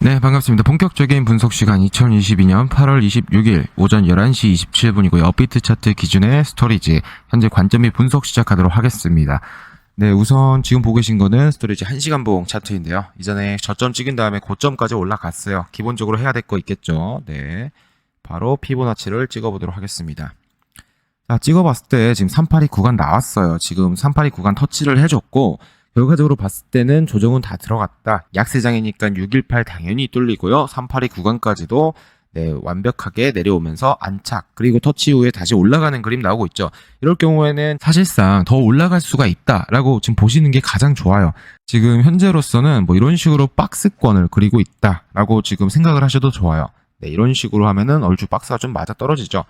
네, 반갑습니다. 본격적인 분석 시간 2022년 8월 26일 오전 11시 27분이고요. 업비트 차트 기준의 스토리지 현재 관점 및 분석 시작하도록 하겠습니다. 네, 우선 지금 보고 계신 거는 스토리지 1시간 봉 차트인데요. 이전에 저점 찍은 다음에 고점까지 올라갔어요. 기본적으로 해야 될 거 있겠죠. 네. 바로 피보나치를 찍어 보도록 하겠습니다. 자, 찍어봤을 때 지금 382 구간 나왔어요. 지금 382 구간 터치를 해줬고, 결과적으로 봤을 때는 조정은 다 들어갔다. 약세장이니까 618 당연히 뚫리고요. 382 구간까지도 네, 완벽하게 내려오면서 안착 그리고 터치 후에 다시 올라가는 그림 나오고 있죠. 이럴 경우에는 사실상 더 올라갈 수가 있다라고 지금 보시는 게 가장 좋아요. 지금 현재로서는 뭐 이런 식으로 박스권을 그리고 있다라고 지금 생각을 하셔도 좋아요. 네, 이런 식으로 하면은 얼추 박스가 좀 맞아 떨어지죠.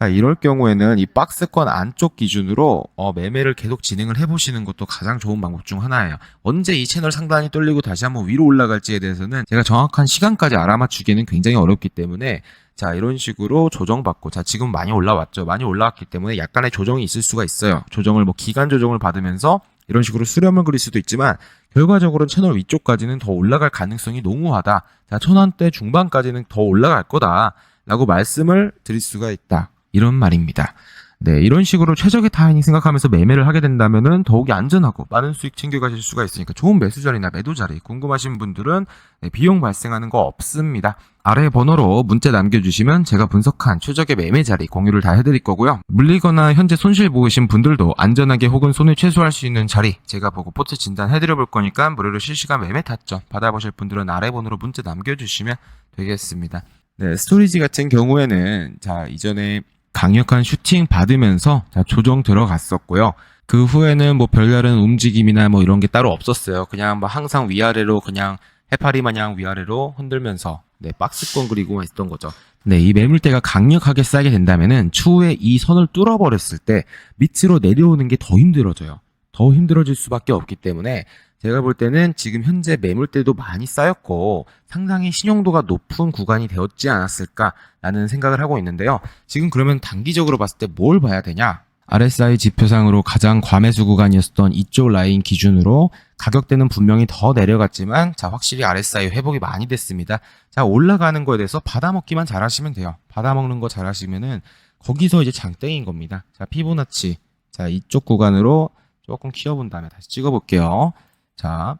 자, 이럴 경우에는 이 박스권 안쪽 기준으로 어, 매매를 계속 진행을 해보시는 것도 가장 좋은 방법 중 하나예요. 언제 이 채널 상단이 뚫리고 다시 한번 위로 올라갈지에 대해서는 제가 정확한 시간까지 알아맞추기는 굉장히 어렵기 때문에 자, 이런 식으로 조정받고, 자, 지금 많이 올라왔죠. 많이 올라왔기 때문에 약간의 조정이 있을 수가 있어요. 조정을 뭐 기간 조정을 받으면서 이런 식으로 수렴을 그릴 수도 있지만 결과적으로는 채널 위쪽까지는 더 올라갈 가능성이 농후하다. 자, 천원대 중반까지는 더 올라갈 거다. 라고 말씀을 드릴 수가 있다. 이런 말입니다. 네, 이런 식으로 최적의 타이밍 생각하면서 매매를 하게 된다면은 더욱이 안전하고 많은 수익 챙겨가실 수가 있으니까 좋은 매수 자리나 매도 자리 궁금하신 분들은 네, 비용 발생하는 거 없습니다. 아래 번호로 문자 남겨주시면 제가 분석한 최적의 매매 자리 공유를 다 해드릴 거고요. 물리거나 현재 손실 보이신 분들도 안전하게 혹은 손을 최소화할 수 있는 자리 제가 보고 포트 진단 해드려 볼 거니까 무료로 실시간 매매 타점 받아보실 분들은 아래 번호로 문자 남겨주시면 되겠습니다. 네, 스토리지 같은 경우에는 자 이전에 강력한 슈팅 받으면서 자, 조정 들어갔었고요. 그 후에는 뭐 별다른 움직임이나 뭐 이런 게 따로 없었어요. 그냥 뭐 항상 위아래로 그냥 해파리 마냥 위아래로 흔들면서 네, 박스권 그리고만 있던 거죠. 네, 이 매물대가 강력하게 쌓이게 된다면은 추후에 이 선을 뚫어버렸을 때 밑으로 내려오는 게 더 힘들어져요. 더 힘들어질 수밖에 없기 때문에 제가 볼 때는 지금 현재 매물대도 많이 쌓였고 상당히 신용도가 높은 구간이 되었지 않았을까라는 생각을 하고 있는데요. 지금 그러면 단기적으로 봤을 때 뭘 봐야 되냐? RSI 지표상으로 가장 과매수 구간이었던 이쪽 라인 기준으로 가격대는 분명히 더 내려갔지만 자 확실히 RSI 회복이 많이 됐습니다. 자 올라가는 거에 대해서 받아먹기만 잘하시면 돼요. 받아먹는 거 잘하시면은 거기서 이제 장땡인 겁니다. 자 피보나치 자 이쪽 구간으로 조금 키워본 다음에 다시 찍어볼게요. 자,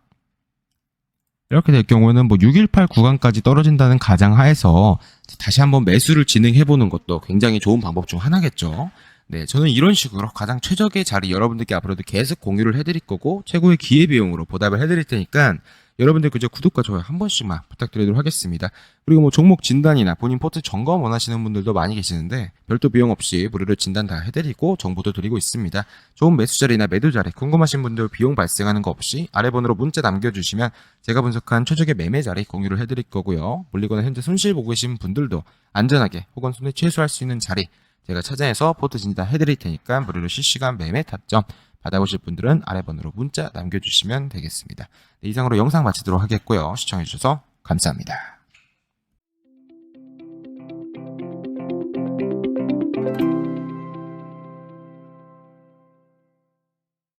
이렇게 될 경우에는 뭐 618 구간까지 떨어진다는 가장 하에서 다시 한번 매수를 진행해 보는 것도 굉장히 좋은 방법 중 하나겠죠. 네, 저는 이런 식으로 가장 최적의 자리 여러분들께 앞으로도 계속 공유를 해드릴 거고 최고의 기회 비용으로 보답을 해드릴 테니까 여러분들 그저 구독과 좋아요 한 번씩만 부탁드리도록 하겠습니다. 그리고 뭐 종목 진단이나 본인 포트 점검 원하시는 분들도 많이 계시는데 별도 비용 없이 무료로 진단 다 해드리고 정보도 드리고 있습니다. 좋은 매수 자리나 매도 자리 궁금하신 분들 비용 발생하는 거 없이 아래 번호로 문자 남겨주시면 제가 분석한 최적의 매매 자리 공유를 해드릴 거고요. 물리거나 현재 손실 보고 계신 분들도 안전하게 혹은 손해 최소화할 수 있는 자리 제가 찾아내서 포트 진단 해드릴 테니까 무료로 실시간 매매 타점 받아보실 분들은 아래 번호로 문자 남겨주시면 되겠습니다. 네, 이상으로 영상 마치도록 하겠고요. 시청해주셔서 감사합니다.